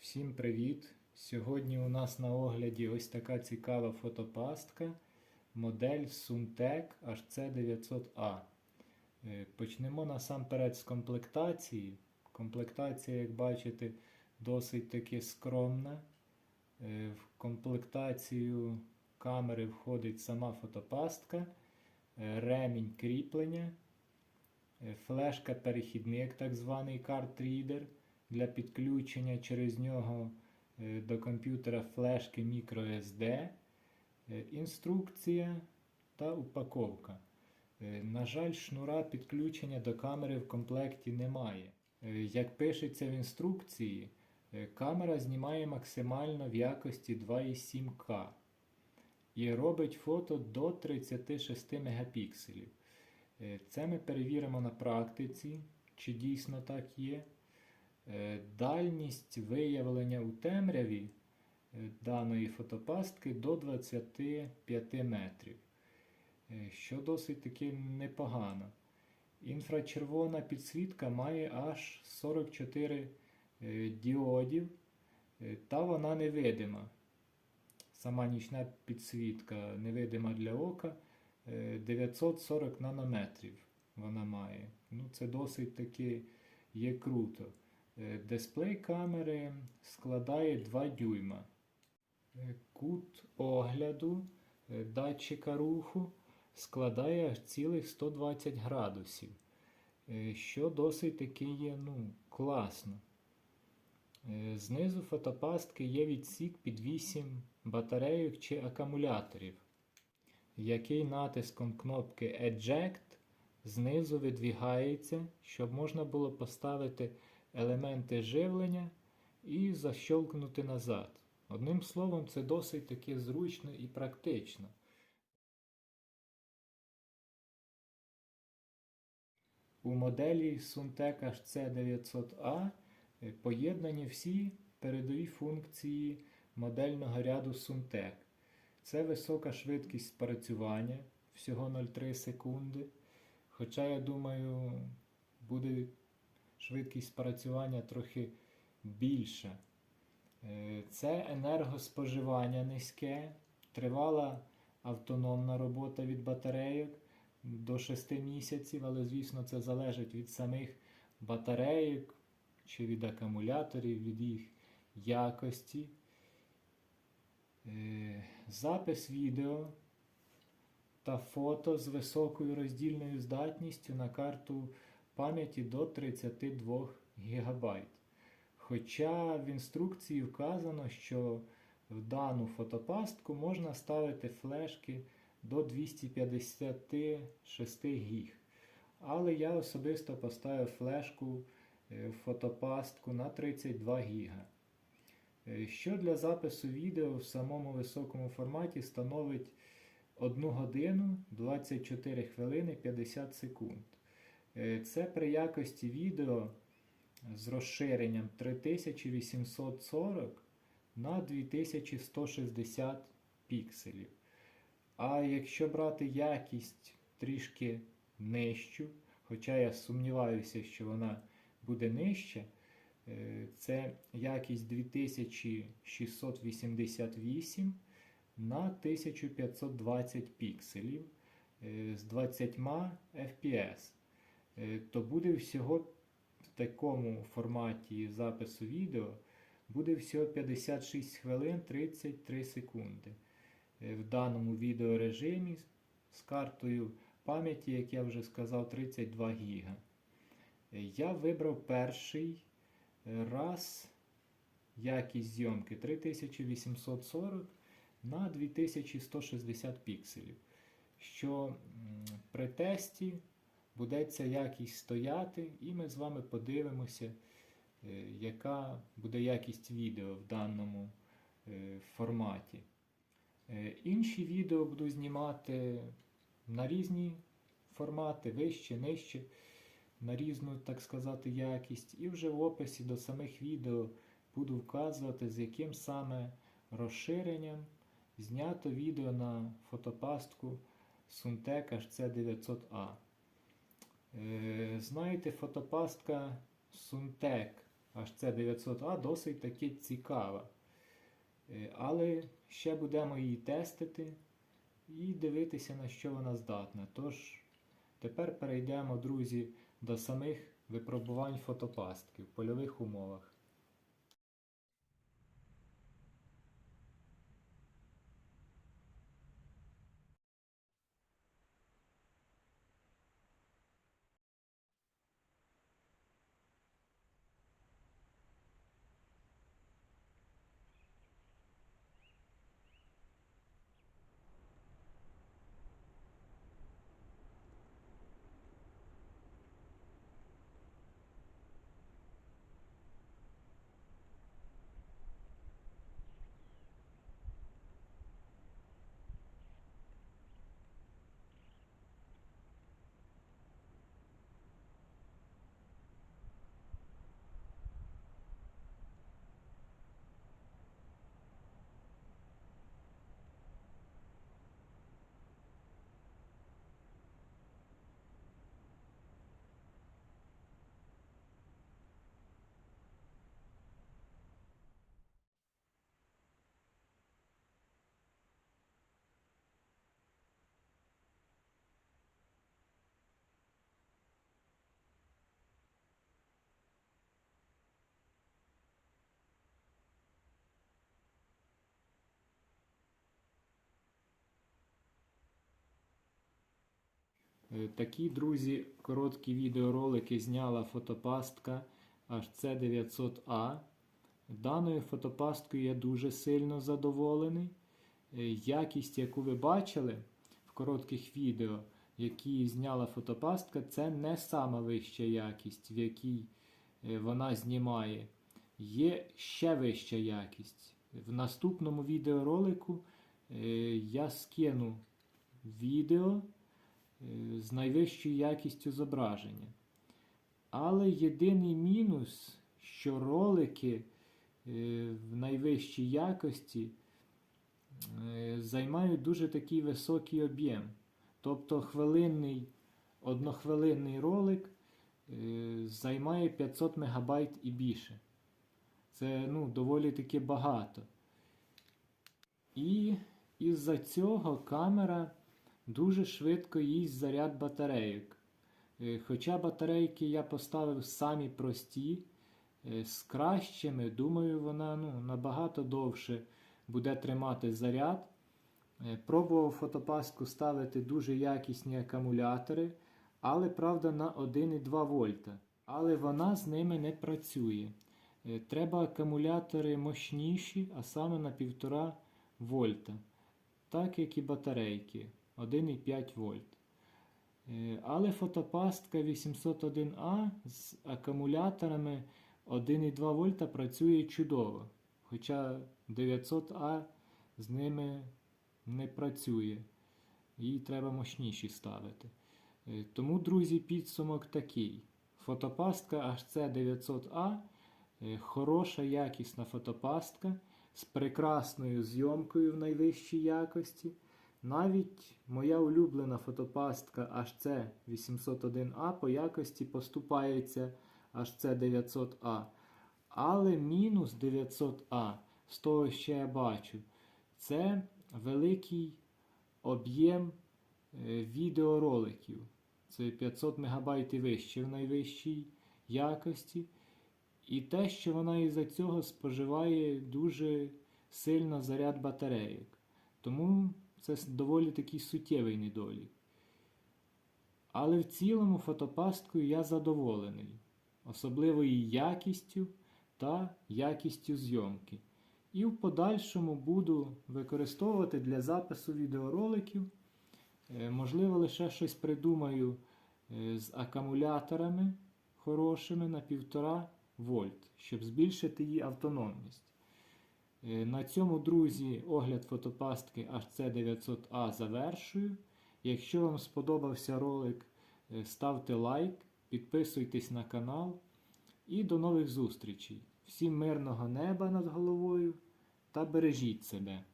Всім привіт! Сьогодні у нас на огляді ось така цікава фотопастка модель Suntec HC900A. Е, Почнемо насамперед з комплектації. Комплектація, як бачите, досить таки скромна. Е, В комплектацію камери входить сама фотопастка, е, ремінь кріплення, е, флешка-перехідник, так званий карт-рідер для підключення через нього е, до комп'ютера флешки microSD, е, інструкція та упаковка. Е, На жаль, шнура підключення до камери в комплекті немає. Як пишеться в інструкції, камера знімає максимально в якості 2,7К і робить фото до 36 мегапікселів. Це ми перевіримо на практиці, чи дійсно так є. Е, Дальність виявлення у темряві е, даної фотопастки до 25 метрів, е, що досить таки непогано. Інфрачервона підсвітка має аж 44 е, діодів, та вона невидима. Сама нічна підсвітка невидима для ока. е, 940 нанометрів вона має. Ну, це досить таки є круто. Е, Дисплей камери складає 2 дюйма. Е, Кут огляду е, датчика руху складає цілих 120 градусів, що досить таки є ну, класно. Знизу фотопастки є відсік під 8 батарейок чи акумуляторів, який натиском кнопки Eject знизу видвігається, щоб можна було поставити елементи живлення і защолкнути назад. Одним словом, це досить таки зручно і практично. У моделі Suntec HC900A е, поєднані всі передові функції модельного ряду Suntec. Це висока швидкість спрацювання всього 0,3 секунди. Хоча, я думаю, буде швидкість спрацювання трохи більша. Е, Це енергоспоживання низьке, тривала автономна робота від батарейок до 6 місяців, але, звісно, це залежить від самих батарейок чи від акумуляторів, від їх якості. Е, Запис відео та фото з високою роздільною здатністю на карту пам'яті до 32 ГБ. Хоча в інструкції вказано, що в дану фотопастку можна ставити флешки до 256 гіг. Але я особисто поставив флешку е, в фотопастку на 32 гіга. Е, Що для запису відео в самому високому форматі становить 1 годину 24 хвилини 50 секунд. Е, Це при якості відео з розширенням 3840 на 2160 пікселів. А якщо брати якість трішки нижчу, хоча я сумніваюся, що вона буде нижча, е, це якість 2688 на 1520 пікселів е, з 20 FPS, то буде всього в такому форматі запису відео буде всього 56 хвилин 33 секунди. Е, В даному відеорежимі з- картою пам'яті, як я вже сказав, 32 ГБ. Я вибрав перший е, раз якість зйомки 3840 на 2160 пікселів. Що при тесті буде ця якість стояти, і ми з вами подивимося, е, яка буде якість відео в даному е, форматі. Е, Інші відео буду знімати на різні формати, вище, нижче, на різну, так сказати, якість. І вже в описі до самих відео буду вказувати, з яким саме розширенням знято відео на фотопастку Suntec HC900A. Знаєте, фотопастка Suntec HC900A досить таки цікава. Е, Але ще будемо її тестити і дивитися, на що вона здатна. Тож, тепер перейдемо, друзі, до самих випробувань фотопастки в польових умовах. Такі, друзі, короткі відеоролики зняла фотопастка HC900A. Даною фотопасткою я дуже сильно задоволений. Е, Якість, яку ви бачили в коротких відео, які зняла фотопастка, це не сама вища якість, в якій е, вона знімає. Є ще вища якість. В наступному відеоролику е, я скину відео е, з найвищою якістю зображення. Але єдиний мінус, що ролики е, в найвищій якості е, займають дуже такий високий об'єм. Тобто хвилинний, однохвилинний ролик е, займає 500 МБ і більше. Це ну, доволі таки багато. І із-за цього камера дуже швидко їсть заряд батарейок. Е, Хоча батарейки я поставив самі прості, е, з кращими, думаю, вона ну, набагато довше буде тримати заряд. Е, Пробував фотопаску ставити дуже якісні акумулятори, але правда на 1,2 вольта. Але вона з ними не працює. Треба акумулятори мощніші, а саме на 1,5 вольта. Так як і батарейки 1,5 вольт. Е, Але фотопастка 801А з акумуляторами 1,2 вольта працює чудово. Хоча 900А з ними не працює. Їй треба мощніші ставити. Е, Тому, друзі, підсумок такий. Фотопастка HC900A е, хороша якісна фотопастка з прекрасною зйомкою в найвищій якості. Навіть моя улюблена фотопастка HC801A по якості поступається HC900A. Але мінус 900A, з того, що я бачу, це великий об'єм е, відеороликів. Це 500 МБ і вище в найвищій якості. І те, що вона із-за цього споживає дуже сильно заряд батарейок. Тому це доволі такий суттєвий недолік. Але в цілому фотопасткою я задоволений, особливо її якістю та якістю зйомки. І в подальшому буду використовувати для запису відеороликів. Е, Можливо, лише щось придумаю е, з акумуляторами хорошими на 1,5 вольт, щоб збільшити її автономність. Е, На цьому, друзі, огляд фотопастки HC900A завершую. Якщо вам сподобався ролик, е, ставте лайк, підписуйтесь на канал і до нових зустрічей. Всім мирного неба над головою та бережіть себе.